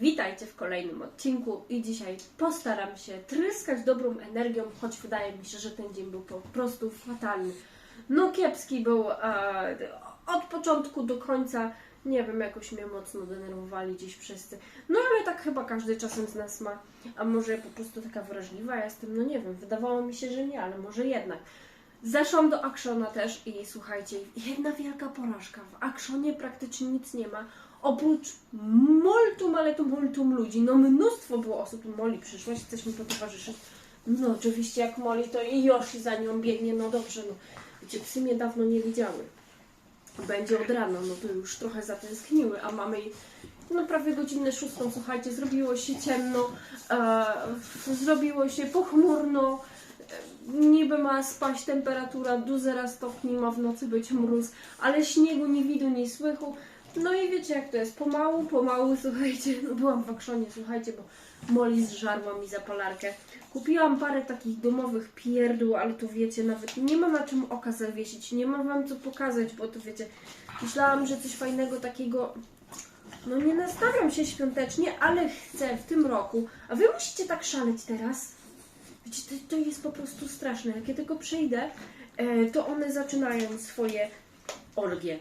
Witajcie w kolejnym odcinku i dzisiaj postaram się tryskać dobrą energią, choć wydaje mi się, że ten dzień był po prostu fatalny. No kiepski był e, od początku do końca. Nie wiem, jakoś mnie mocno denerwowali dziś wszyscy. No ale tak chyba każdy czasem z nas ma. A może po prostu taka wrażliwa jestem? No nie wiem, wydawało mi się, że nie, ale może jednak. Zeszłam do Actiona też i słuchajcie, jedna wielka porażka. W Actionie praktycznie nic nie ma. Oprócz multum, ale to multum ludzi. No mnóstwo było osób. Moli przyszłaś, chcesz mi potowarzyszyć? No oczywiście jak Moli, to i Yoshi za nią biegnie. No dobrze, no. Wiecie, psy mnie dawno nie widziały. Będzie od rana, no to już trochę zatęskniły, a mamy no prawie godzinę szóstą, słuchajcie, zrobiło się ciemno, e, zrobiło się pochmurno, niby ma spaść temperatura do 0 stopni, ma w nocy być mróz, ale śniegu nie widu, nie słychu. No i wiecie jak to jest, pomału, pomału, słuchajcie, no byłam w Akszonie, słuchajcie, bo Molly zżarła mi zapalarkę. Kupiłam parę takich domowych pierdół, ale to wiecie, nawet nie ma na czym oka zawiesić, nie ma wam co pokazać, bo to wiecie, myślałam, że coś fajnego takiego no nie nastawiam się świątecznie, ale chcę w tym roku. A wy musicie tak szaleć teraz. Wiecie, to, to jest po prostu straszne. Jak ja tylko przyjdę, e, to one zaczynają swoje orgie.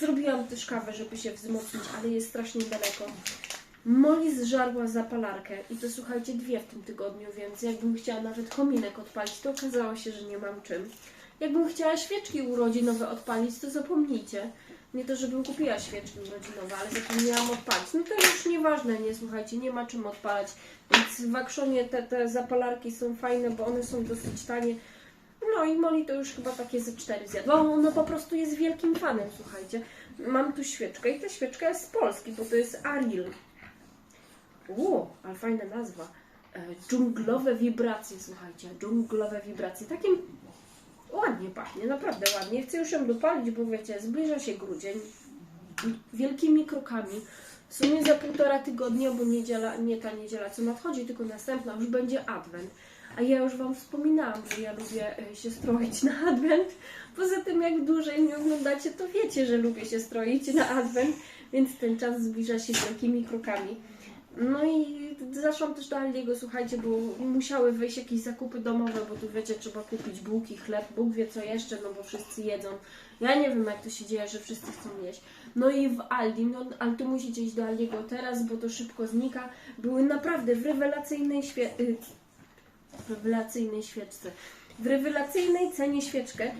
Zrobiłam też kawę, żeby się wzmocnić, ale jest strasznie daleko. Molly zżarła zapalarkę i to słuchajcie dwie w tym tygodniu, więc jakbym chciała nawet kominek odpalić, to okazało się, że nie mam czym. Jakbym chciała świeczki urodzinowe odpalić, to zapomnijcie. Nie to, żebym kupiła świeczki urodzinowe, ale zapomniałam odpalić. No to już nieważne, nie słuchajcie, nie ma czym odpalać. Więc w Akszonie te, te zapalarki są fajne, bo one są dosyć tanie. No i Molly to już chyba takie ze cztery zjadła. Ona po prostu jest wielkim fanem, słuchajcie. Mam tu świeczkę i ta świeczka jest z Polski, bo to jest Aril. O, ale fajna nazwa. E, dżunglowe wibracje, słuchajcie. Dżunglowe wibracje. Takim ładnie pachnie, naprawdę ładnie. Chcę już ją dopalić, bo wiecie, zbliża się grudzień. Wielkimi krokami. W sumie za półtora tygodnia, bo niedziela, nie ta niedziela, co nadchodzi, tylko następna, już będzie adwent. A ja już Wam wspominałam, że ja lubię e, się stroić na adwent. Poza tym, jak dłużej mnie oglądacie, to wiecie, że lubię się stroić na adwent, więc ten czas zbliża się wielkimi krokami. No i zaszłam też do Aldiego, słuchajcie, bo musiały wyjść jakieś zakupy domowe, bo tu wiecie, trzeba kupić bułki, chleb, Bóg wie co jeszcze, no bo wszyscy jedzą. Ja nie wiem jak to się dzieje, że wszyscy chcą jeść. No i w Aldi, no ale tu musicie iść do Aldiego teraz, bo to szybko znika. Były naprawdę w rewelacyjnej świe... rewelacyjnej świeczce. W rewelacyjnej cenie świeczkę,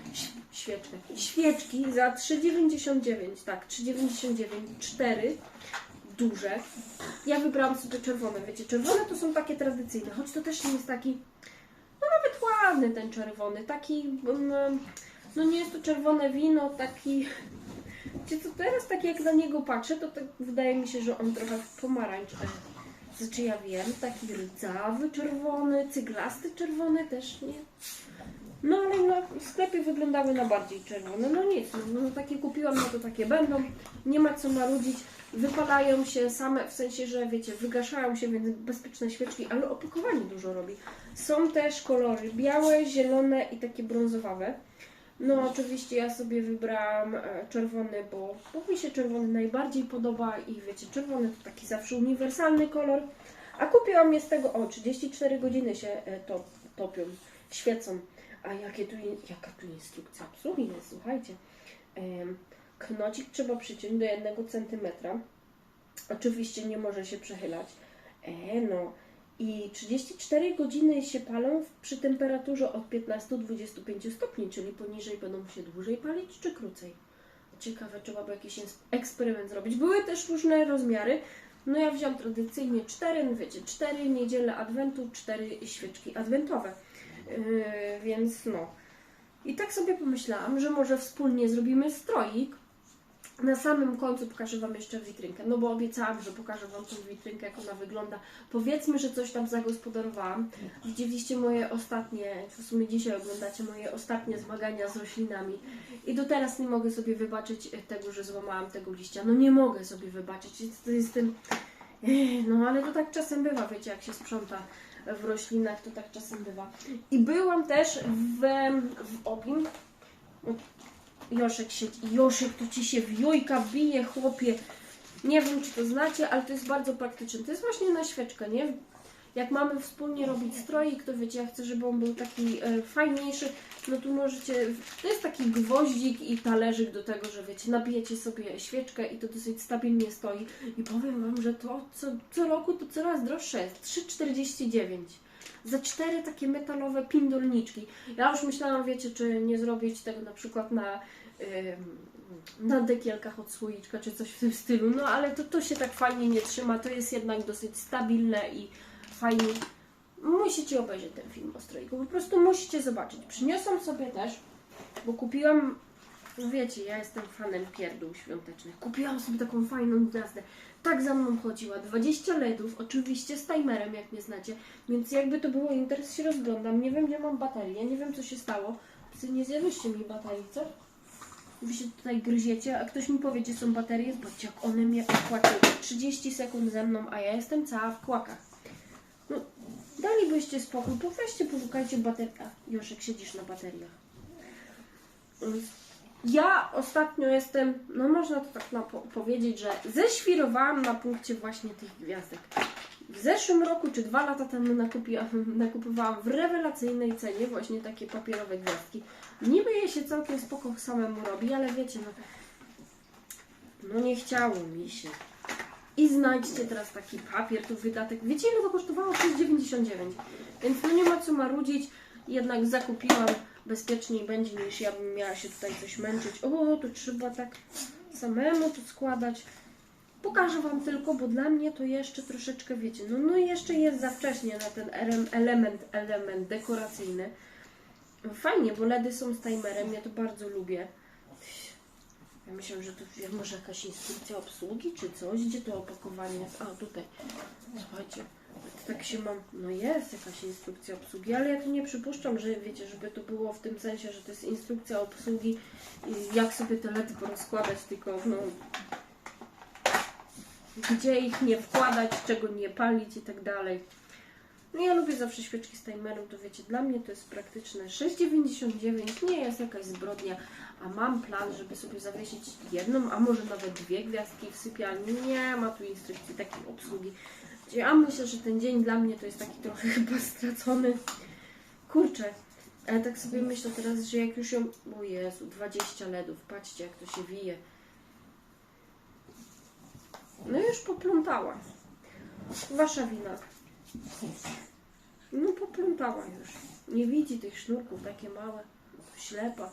świeczkę, świeczki za 3,99, tak, 3,99, 4 duże. Ja wybrałam sobie czerwone, wiecie, czerwone to są takie tradycyjne, choć to też nie jest taki, no nawet ładny ten czerwony, taki, mm, no nie jest to czerwone wino, taki, wiecie co, teraz tak jak na niego patrzę, to tak wydaje mi się, że on trochę w pomarańcz, znaczy ja wiem, taki rdzawy czerwony, cyglasty czerwony też nie. No ale na, w sklepie wyglądały na bardziej czerwone. No nic, no, no takie kupiłam, no to takie będą. Nie ma co marudzić. Wypalają się same, w sensie, że wiecie, wygaszają się, więc bezpieczne świeczki, ale opakowanie dużo robi. Są też kolory białe, zielone i takie brązowawe. No oczywiście ja sobie wybrałam e, czerwony, bo, bo mi się czerwony najbardziej podoba i wiecie, czerwony to taki zawsze uniwersalny kolor. A kupiłam je z tego, o 34 godziny się e, to, topią, świecą. A jakie tu, jaka tu instrukcja jest, słuchajcie. Knocik trzeba przyciąć do 1 cm. Oczywiście nie może się przechylać. E, no. I 34 godziny się palą przy temperaturze od 15 do 25 stopni, czyli poniżej będą się dłużej palić czy krócej. Ciekawe, trzeba by jakiś eksperyment zrobić. Były też różne rozmiary. No ja wziąłam tradycyjnie 4, no wiecie, 4 niedziele adwentu, 4 świeczki adwentowe. Yy, więc no. I tak sobie pomyślałam, że może wspólnie zrobimy stroik. Na samym końcu pokażę Wam jeszcze witrynkę, no bo obiecałam, że pokażę Wam tą witrynkę, jak ona wygląda. Powiedzmy, że coś tam zagospodarowałam. Widzieliście moje ostatnie, w sumie dzisiaj oglądacie moje ostatnie zmagania z roślinami. I do teraz nie mogę sobie wybaczyć tego, że złamałam tego liścia. No nie mogę sobie wybaczyć. Jest- To jestem... Ech, No ale to tak czasem bywa, wiecie, jak się sprząta w roślinach, to tak czasem bywa. I byłam też w, w. Joszek siedzi. Joszek, tu ci się w jojka bije, chłopie. Nie wiem, czy to znacie, ale to jest bardzo praktyczne. To jest właśnie na świeczkę, nie? Jak mamy wspólnie robić stroik, to wiecie, ja chcę, żeby on był taki e, fajniejszy, no tu możecie, to jest taki gwoździk i talerzyk do tego, że wiecie, nabijecie sobie świeczkę i to dosyć stabilnie stoi. I powiem Wam, że to co, co roku to coraz droższe jest, 3,49 za cztery takie metalowe pindolniczki. Ja już myślałam, wiecie, czy nie zrobić tego na przykład na, na dekielkach od słoiczka, czy coś w tym stylu, no ale to, to się tak fajnie nie trzyma, to jest jednak dosyć stabilne i fajnie. Musicie obejrzeć ten film o stroiku, po prostu musicie zobaczyć. Przyniosłam sobie też, bo kupiłam, wiecie, ja jestem fanem pierdół świątecznych, kupiłam sobie taką fajną gwiazdę. Tak za mną chodziła, 20 LEDów, oczywiście z timerem, jak nie znacie, więc jakby to było interes, się rozglądam, nie wiem gdzie mam baterię, nie wiem co się stało. Psy, nie zjadłyście mi baterii, co? Wy się tutaj gryziecie, a ktoś mi powie, gdzie są baterie, zobaczcie jak one mnie opłaciły. 30 sekund ze mną, a ja jestem cała w kłakach. No, dalibyście spokój, to weźcie, poszukajcie baterii. A, Joszek, siedzisz na bateriach. Ja ostatnio jestem, no można to tak powiedzieć, że ześwirowałam na punkcie właśnie tych gwiazdek. W zeszłym roku, czy dwa lata temu nakupiłam, nakupowałam w rewelacyjnej cenie właśnie takie papierowe gwiazdki. Niby je się całkiem spoko samemu robi, ale wiecie, no, no nie chciało mi się. I znajdźcie teraz taki papier, tu wydatek. Wiecie ile to kosztowało? 6,99. Więc no nie ma co marudzić. Jednak zakupiłam bezpieczniej będzie niż ja bym miała się tutaj coś męczyć. O, to trzeba tak samemu to składać. Pokażę Wam tylko, bo dla mnie to jeszcze troszeczkę, wiecie, no, no jeszcze jest za wcześnie na ten element, element dekoracyjny. Fajnie, bo LEDy są z timerem, ja to bardzo lubię. Ja myślałam, że wie- może jakaś instrukcja obsługi czy coś, gdzie to opakowanie jest. A, tutaj. Słuchajcie, tak się mam. No jest jakaś instrukcja obsługi, ale ja tu nie przypuszczam, że wiecie, żeby to było w tym sensie, że to jest instrukcja obsługi i jak sobie te LEDy porozkładać, tylko no. Gdzie ich nie wkładać, czego nie palić i tak dalej. No ja lubię zawsze świeczki z timerem, to wiecie, dla mnie to jest praktyczne. 6,99 nie jest jakaś zbrodnia, a mam plan, żeby sobie zawiesić jedną, a może nawet dwie gwiazdki w sypialni. Nie ma tu instrukcji takiej obsługi. Ja myślę, że ten dzień dla mnie to jest taki trochę chyba stracony. Kurczę, ale tak sobie myślę teraz, że jak już ją... O Jezu, 20 LEDów, patrzcie jak to się wije. No już poplątała. Wasza wina. No poplątała już. Nie widzi tych sznurków, takie małe. Ślepa.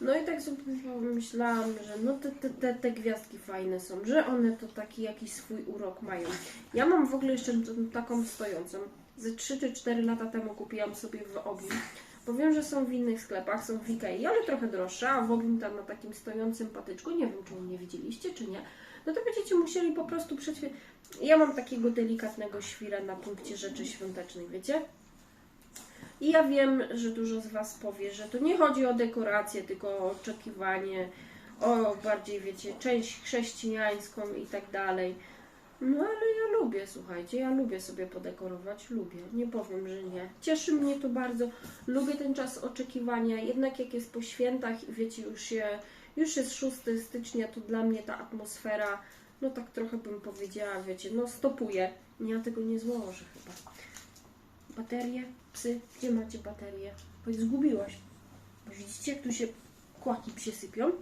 No i tak sobie myślałam, że no te, te, te, te gwiazdki fajne są, że one to taki jakiś swój urok mają. Ja mam w ogóle jeszcze taką stojącą. Ze 3 czy 4 lata temu kupiłam sobie w Obim. Bo wiem, że są w innych sklepach, są w Ikei, ale trochę droższe, a w Obim tam na takim stojącym patyczku, nie wiem czy mnie widzieliście, czy nie, no to będziecie musieli po prostu przećwiczyć. Ja mam takiego delikatnego świra na punkcie rzeczy świątecznych, wiecie? I ja wiem, że dużo z Was powie, że to nie chodzi o dekorację, tylko o oczekiwanie, o bardziej, wiecie, część chrześcijańską i tak dalej. No ale ja lubię, słuchajcie, ja lubię sobie podekorować, lubię, nie powiem, że nie. Cieszy mnie to bardzo, lubię ten czas oczekiwania, jednak jak jest po świętach i wiecie, już, się, już jest 6 stycznia, to dla mnie ta atmosfera, no tak trochę bym powiedziała, wiecie, no stopuje. Ja tego nie złożę chyba. Baterie, psy, gdzie macie baterie? Bo zgubiłaś. Bo widzicie, jak tu się kłaki psie sypią.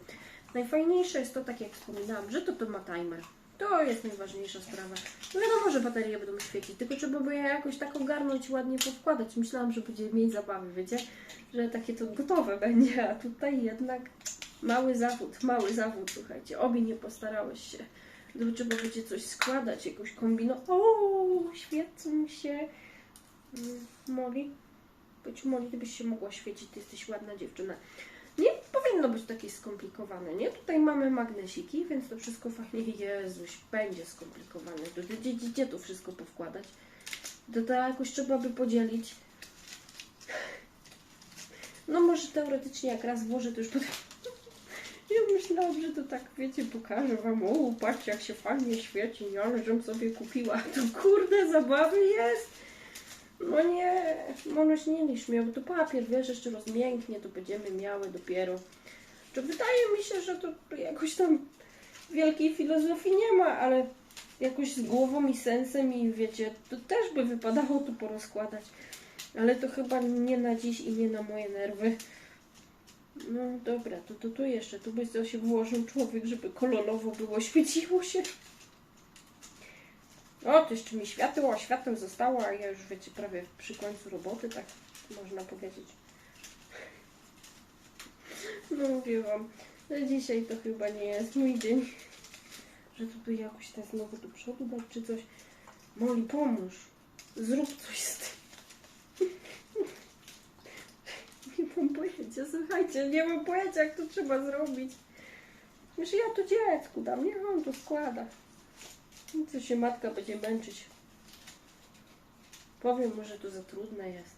Najfajniejsze jest to, tak jak wspominałam, że to to ma timer. To jest najważniejsza sprawa. No wiadomo, że baterie będą świecić, tylko trzeba by je jakoś tak ogarnąć, ładnie powkładać. Myślałam, że będzie mniej zabawy, wiecie? Że takie to gotowe będzie, a tutaj jednak mały zawód, mały zawód, słuchajcie. Obie nie postarałeś się. Trzeba będzie coś składać, jakoś kombinować. O, świecą się. Mm, Moli? Być Moli, ty byś się mogła świecić, ty jesteś ładna dziewczyna. Nie powinno być takie skomplikowane, nie? Tutaj mamy magnesiki, więc to wszystko fajnie, Jezuś, będzie skomplikowane. Gdzie, gdzie to wszystko powkładać? To, to jakoś trzeba by podzielić. No może teoretycznie jak raz włożę, to już potem... Ja myślałam, że to tak, wiecie, pokażę Wam, o, patrzcie jak się fajnie świeci, nie? ale żem sobie kupiła. To kurde, zabawy jest! No nie, Monoś nie lisz miał, to papier, wiesz, jeszcze rozmięknie, to będziemy miały dopiero. Czy wydaje mi się, że to jakoś tam wielkiej filozofii nie ma, ale jakoś z głową i sensem i wiecie, to też by wypadało tu porozkładać. Ale to chyba nie na dziś i nie na moje nerwy. No dobra, to, to tu jeszcze, tu by to się włożył człowiek, żeby kolorowo było, świeciło się. O, to jeszcze mi światło, światło zostało, a ja już wiecie, prawie przy końcu roboty, tak można powiedzieć. No mówię wam, że dzisiaj to chyba nie jest mój dzień. Że tu jakoś te znowu do przodu dać czy coś. Moli, pomóż. Zrób coś z tym. Nie mam pojęcia, słuchajcie, nie mam pojęcia jak to trzeba zrobić. Już ja to dziecku dam, niech on to składa. No Co się matka będzie męczyć. Powiem mu, że to za trudne jest.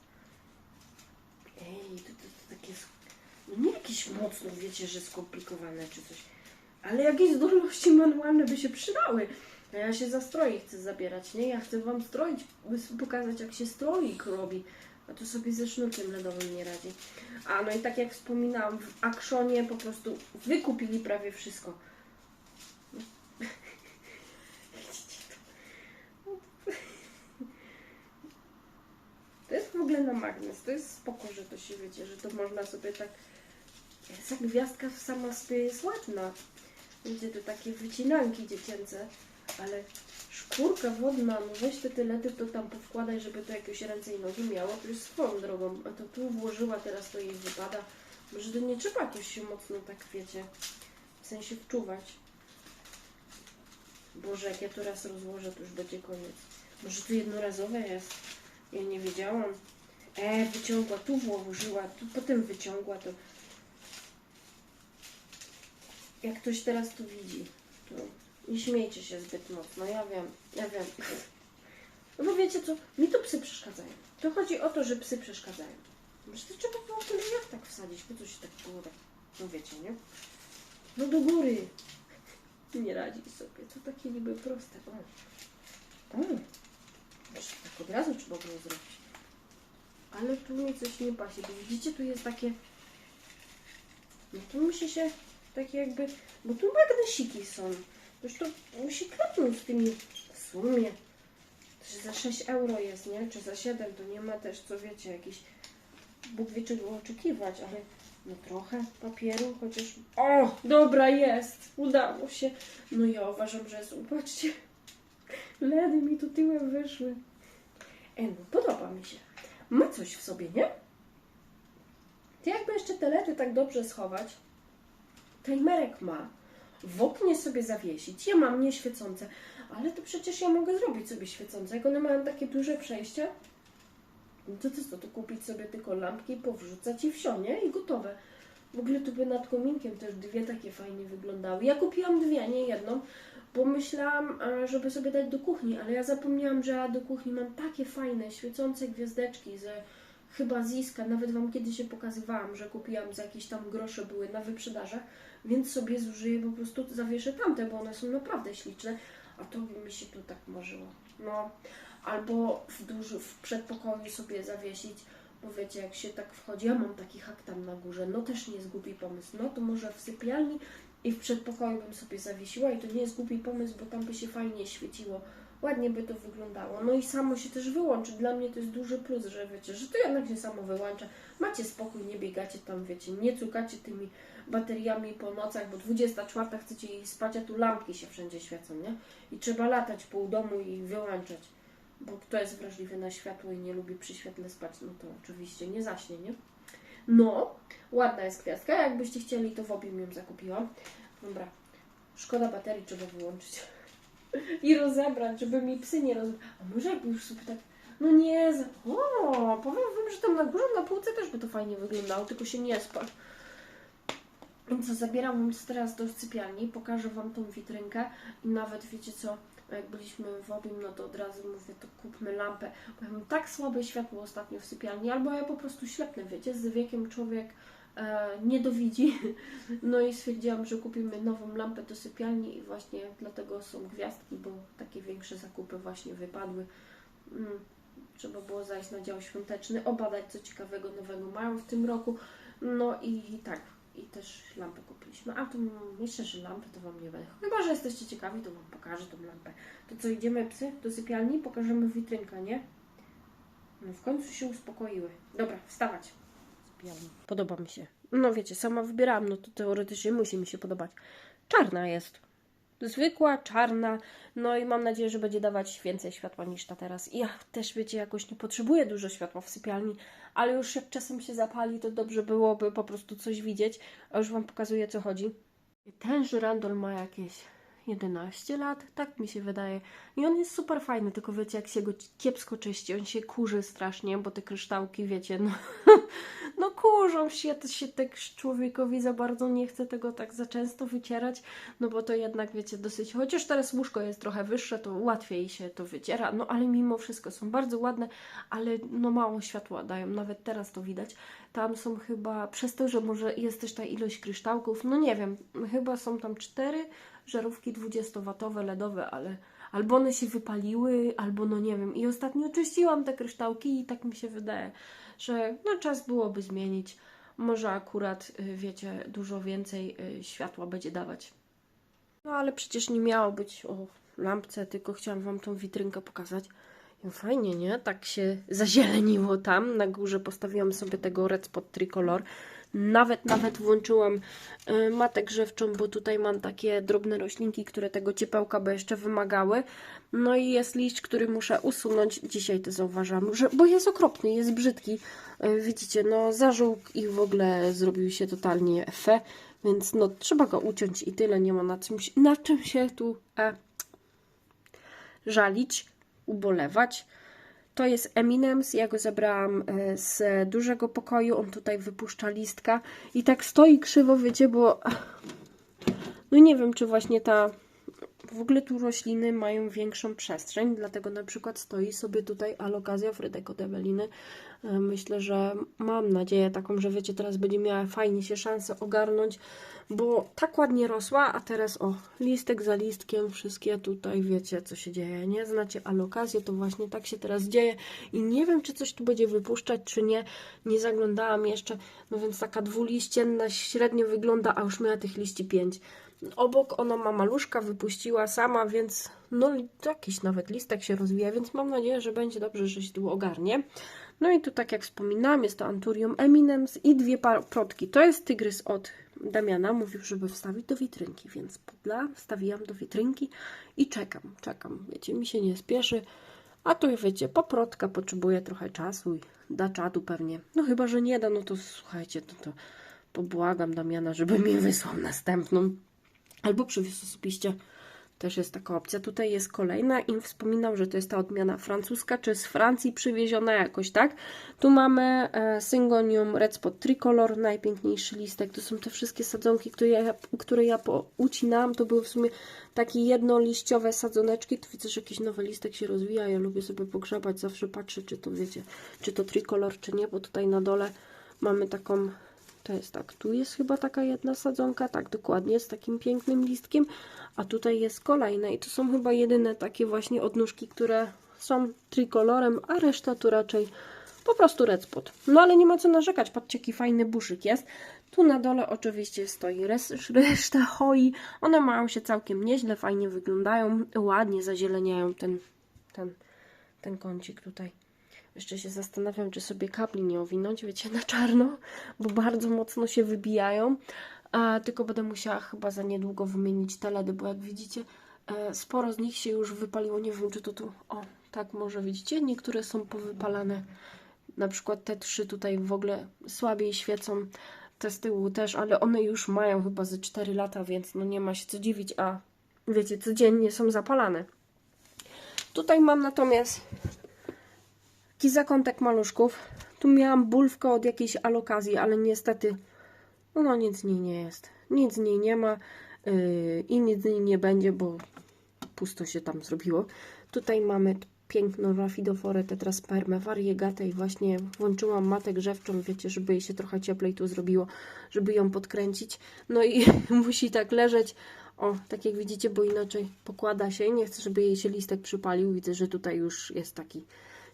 Ej, to, to, to takie... No nie jakieś mocno, wiecie, że skomplikowane czy coś. Ale jakieś zdolności manualne by się przydały. A ja się za chcę zabierać, nie? Ja chcę wam stroić, pokazać jak się stroik robi. A to sobie ze sznurkiem ledowym nie radzi. A no i tak jak wspominałam, w Akszonie po prostu wykupili prawie wszystko. To? Jest w ogóle na magnes. To jest spoko, że to się wiecie, że to można sobie tak... Jak gwiazdka sama sobie jest ładna. Wiecie, to takie wycinanki dziecięce, ale szkórka wodna, no weź te tylety, to tam powkładaj, żeby to jakieś ręce i nogi miało, to już swoją drogą, a to tu włożyła, teraz to jej wypada. Może to nie trzeba jakoś się mocno tak, wiecie, w sensie wczuwać. Boże, jak ja to raz rozłożę, to już będzie koniec. Może to jednorazowe jest? Ja nie wiedziałam. E, wyciągła, tu włożyła, tu potem wyciągła, to... Jak ktoś teraz to widzi, to nie śmiejcie się zbyt mocno, ja wiem, ja wiem. No wiecie co, mi to psy przeszkadzają. To chodzi o to, że psy przeszkadzają. Może to trzeba było ten jak tak wsadzić, po co się tak było tak, no wiecie, nie? No do góry. Nie radzi sobie, to takie niby proste. O. O. Tak od razu trzeba było zrobić. Ale tu mi coś nie pasie, bo widzicie, tu jest takie... No tu musi się takie jakby... Bo tu magnesiki są. Już to musi klepnąć z tymi w sumie. Że za 6 euro jest, nie? Czy za 7 to nie ma też, co wiecie, jakiś Bóg wie czego oczekiwać, ale no trochę papieru, chociaż... O! Dobra, jest! Udało się. No ja uważam, że jest... Patrzcie. Ledy mi tu tyłem wyszły. E, no podoba mi się. Ma coś w sobie, nie? To jakby jeszcze te ledy tak dobrze schować. Timerek ma. W oknie sobie zawiesić. Ja mam nieświecące, ale to przecież ja mogę zrobić sobie świecące. Jak one mają takie duże przejście, no to co, to kupić sobie tylko lampki, powrzucać i wsio? I gotowe. W ogóle tu by nad kominkiem też dwie takie fajnie wyglądały. Ja kupiłam dwie, nie jedną, bo myślałam, e, żeby sobie dać do kuchni, ale ja zapomniałam, że ja do kuchni mam takie fajne, świecące gwiazdeczki ze chyba z Iska. Nawet Wam kiedyś się pokazywałam, że kupiłam za jakieś tam grosze były na wyprzedażach, więc sobie zużyję po prostu, zawieszę tamte, bo one są naprawdę śliczne. A to by mi się tu tak marzyło. No, albo w, duży, w przedpokoju sobie zawiesić, bo wiecie, jak się tak wchodzi, ja mam taki hak tam na górze, no też nie jest głupi pomysł. No to może w sypialni i w przedpokoju bym sobie zawiesiła i to nie jest głupi pomysł, bo tam by się fajnie świeciło. Ładnie by to wyglądało. No i samo się też wyłączy. Dla mnie to jest duży plus, że wiecie, że to jednak się samo wyłącza. Macie spokój, nie biegacie tam, wiecie, nie cukacie tymi bateriami po nocach, bo 24 chcecie jej spać, a tu lampki się wszędzie świecą, nie? I trzeba latać pół domu i wyłączać. Bo kto jest wrażliwy na światło i nie lubi przy świetle spać, no to oczywiście nie zaśnie, nie? No, ładna jest gwiazdka. Jakbyście chcieli, to w obim ją zakupiłam. Dobra, szkoda baterii, trzeba wyłączyć. I rozebrać, żeby mi psy nie roz... A może jakby już sobie tak... No nie, o, powiem wam, że tam na górze na półce też by to fajnie wyglądało, tylko się nie spal. Więc zabieram was teraz do sypialni, pokażę wam tą witrynkę i nawet wiecie co, jak byliśmy w obim, no to od razu mówię, to kupmy lampę, bo ja mam tak słabe światło ostatnio w sypialni, albo ja po prostu ślepnę, wiecie, z wiekiem człowiek e, nie dowidzi, no i stwierdziłam, że kupimy nową lampę do sypialni i właśnie dlatego są gwiazdki, bo takie większe zakupy właśnie wypadły. Mm, trzeba było zajść na dział świąteczny, obadać co ciekawego nowego mają w tym roku, no i tak, i też lampę kupiliśmy. A to myślę, że lampy to Wam nie będę. Chyba, że jesteście ciekawi, to Wam pokażę tą lampę. To co, idziemy psy do sypialni? Pokażemy witrynkę, nie? No w końcu się uspokoiły. Dobra, wstawać. Podoba mi się. No wiecie, sama wybierałam, no to teoretycznie musi mi się podobać. Czarna jest. Zwykła, czarna, no i mam nadzieję, że będzie dawać więcej światła niż ta teraz. I ja też, wiecie, jakoś nie potrzebuję dużo światła w sypialni, ale już jak czasem się zapali, to dobrze byłoby po prostu coś widzieć. A już Wam pokazuję, co chodzi. Ten żyrandol ma jakieś 11 lat, tak mi się wydaje. I on jest super fajny, tylko wiecie, jak się go kiepsko czyści, on się kurzy strasznie, bo te kryształki, wiecie, no, no kurzą się, to się tak człowiekowi za bardzo nie chce tego tak za często wycierać, no bo to jednak, wiecie, dosyć, chociaż teraz łóżko jest trochę wyższe, to łatwiej się to wyciera, no ale mimo wszystko są bardzo ładne, ale no mało światła dają, nawet teraz to widać. Tam są chyba, przez to, że może jest też ta ilość kryształków, no nie wiem, chyba są tam cztery żarówki 20-watowe LEDowe, ale albo one się wypaliły, albo no nie wiem. I ostatnio czyściłam te kryształki i tak mi się wydaje, że no czas byłoby zmienić. Może akurat, y, wiecie, dużo więcej y, światła będzie dawać. No ale przecież nie miało być o lampce, tylko chciałam Wam tą witrynkę pokazać. I fajnie, nie? Tak się zazieleniło tam. Na górze postawiłam sobie tego Red Spot Tricolor. Nawet, nawet włączyłam y, matę grzewczą, bo tutaj mam takie drobne roślinki, które tego ciepełka by jeszcze wymagały. No i jest liść, który muszę usunąć. Dzisiaj to zauważam, że, bo jest okropny, jest brzydki. Y, widzicie, no zażółk i w ogóle zrobił się totalnie fe, więc no trzeba go uciąć i tyle. Nie ma na czym, na czym się tu e, żalić, ubolewać. To jest Eminems, ja go zabrałam e, z dużego pokoju, on tutaj wypuszcza listka i tak stoi krzywo, wiecie, bo no nie wiem, czy właśnie ta w ogóle tu rośliny mają większą przestrzeń, dlatego na przykład stoi sobie tutaj alokazja Frydeco de Beliny. E, Myślę, że mam nadzieję taką, że wiecie, teraz będzie miała fajnie się szansę ogarnąć, bo tak ładnie rosła, a teraz o, listek za listkiem, wszystkie tutaj wiecie, co się dzieje, nie? Znacie alokazję, to właśnie tak się teraz dzieje i nie wiem, czy coś tu będzie wypuszczać, czy nie. Nie zaglądałam jeszcze, no więc taka dwuliścienna średnio wygląda, a już miała tych liści pięć. Obok ona ma maluszka, wypuściła sama, więc no jakiś nawet listek się rozwija, więc mam nadzieję, że będzie dobrze, że się tu ogarnie. No i tu tak jak wspominałam, jest to Anturium Eminems i dwie protki. To jest tygrys od Damiana, mówił, żeby wstawić do witrynki, więc podla wstawiłam do witrynki i czekam, czekam. Wiecie, mi się nie spieszy, a tu wiecie, poprotka potrzebuje trochę czasu i da czadu pewnie. No chyba, że nie da, no to słuchajcie, to, to pobłagam Damiana, żeby mi wysłał następną. Albo przywiózł osobiście. Też jest taka opcja. Tutaj jest kolejna i wspominał, że to jest ta odmiana francuska, czy z Francji przywieziona jakoś, tak? Tu mamy e, Syngonium Red Spot Tricolor, najpiękniejszy listek. To są te wszystkie sadzonki, które ja, które ja. To były w sumie takie jednoliściowe sadzoneczki. Tu widzę, że jakiś nowy listek się rozwija. Ja lubię sobie pogrzebać, zawsze patrzę, czy to wiecie, czy to tricolor, czy nie, bo tutaj na dole mamy taką to jest tak, tu jest chyba taka jedna sadzonka, tak dokładnie, z takim pięknym listkiem, a tutaj jest kolejna i to są chyba jedyne takie właśnie odnóżki, które są trikolorem, a reszta tu raczej po prostu red spot. No ale nie ma co narzekać, patrzcie jaki fajny buszyk jest. Tu na dole oczywiście stoi reszta hoi, one mają się całkiem nieźle, fajnie wyglądają, ładnie zazieleniają ten, ten, ten kącik tutaj. Jeszcze się zastanawiam, czy sobie kabli nie owinąć, wiecie, na czarno, bo bardzo mocno się wybijają. A, tylko będę musiała chyba za niedługo wymienić te LEDy, bo jak widzicie, e, sporo z nich się już wypaliło. Nie wiem, czy to tu. O, tak może widzicie, niektóre są powypalane. Na przykład te trzy tutaj w ogóle słabiej świecą. Te z tyłu też, ale one już mają chyba ze 4 lata, więc no nie ma się co dziwić, a wiecie, codziennie są zapalane. Tutaj mam natomiast Taki zakątek maluszków. Tu miałam bulwkę od jakiejś alokazji, ale niestety no, nic z niej nie jest. Nic z niej nie ma yy, i nic z niej nie będzie, bo pusto się tam zrobiło. Tutaj mamy piękną rafidoforę tetraspermę variegatę i właśnie włączyłam matę grzewczą, wiecie, żeby jej się trochę cieplej tu zrobiło, żeby ją podkręcić. No i musi tak leżeć, o, tak jak widzicie, bo inaczej pokłada się. Nie chcę, żeby jej się listek przypalił. Widzę, że tutaj już jest taki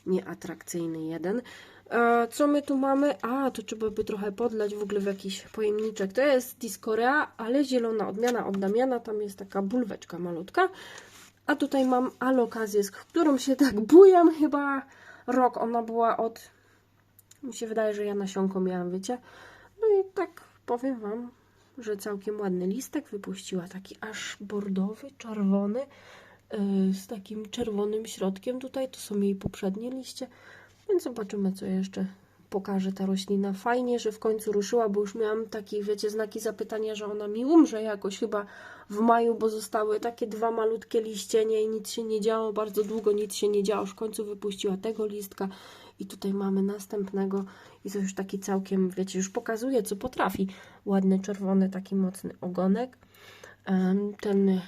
nieatrakcyjny jeden. E, co my tu mamy? A, to trzeba by trochę podlać w ogóle w jakiś pojemniczek. To jest Discorea, ale zielona odmiana od Damiana. Tam jest taka bulweczka malutka. A tutaj mam alokazję, z którą się tak bujam chyba rok. Ona była od... Mi się wydaje, że ja nasionko miałam, wiecie? No i tak powiem Wam, że całkiem ładny listek wypuściła. Taki aż bordowy, czerwony, z takim czerwonym środkiem. Tutaj to są jej poprzednie liście. Więc zobaczymy, co jeszcze pokaże ta roślina. Fajnie, że w końcu ruszyła, bo już miałam takie, wiecie, znaki zapytania, że ona mi umrze jakoś chyba w maju, bo zostały takie dwa malutkie liścienie i nic się nie działo, bardzo długo nic się nie działo. Już w końcu wypuściła tego listka i tutaj mamy następnego i to już taki całkiem, wiecie, już pokazuje, co potrafi. Ładny, czerwony, taki mocny ogonek. Ten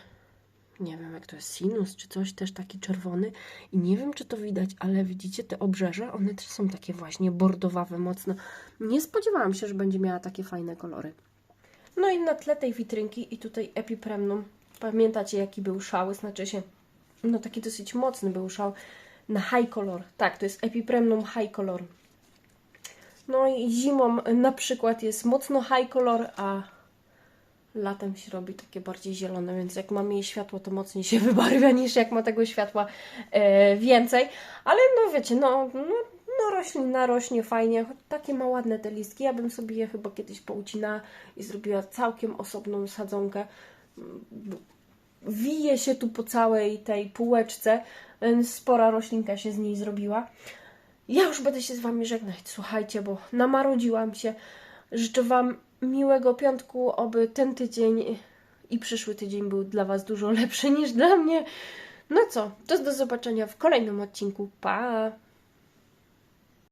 nie wiem jak to jest, sinus czy coś, też taki czerwony. I nie wiem, czy to widać, ale widzicie te obrzeże, one też są takie właśnie bordowawe mocno. Nie spodziewałam się, że będzie miała takie fajne kolory. No i na tle tej witrynki i tutaj epipremnum. Pamiętacie jaki był szał? Znaczy się, no taki dosyć mocny był szał na high color. Tak, to jest epipremnum high color. No i zimą na przykład jest mocno high color, a latem się robi takie bardziej zielone, więc jak ma mniej światła, to mocniej się wybarwia niż jak ma tego światła e, więcej. Ale no wiecie, no, no, no roślina rośnie fajnie, takie ma ładne te listki. Ja bym sobie je chyba kiedyś poucinała i zrobiła całkiem osobną sadzonkę. Wije się tu po całej tej półeczce, spora roślinka się z niej zrobiła. Ja już będę się z Wami żegnać, słuchajcie, bo namarodziłam się. Życzę Wam miłego piątku, oby ten tydzień i przyszły tydzień był dla Was dużo lepszy niż dla mnie. No co, to do zobaczenia w kolejnym odcinku. Pa!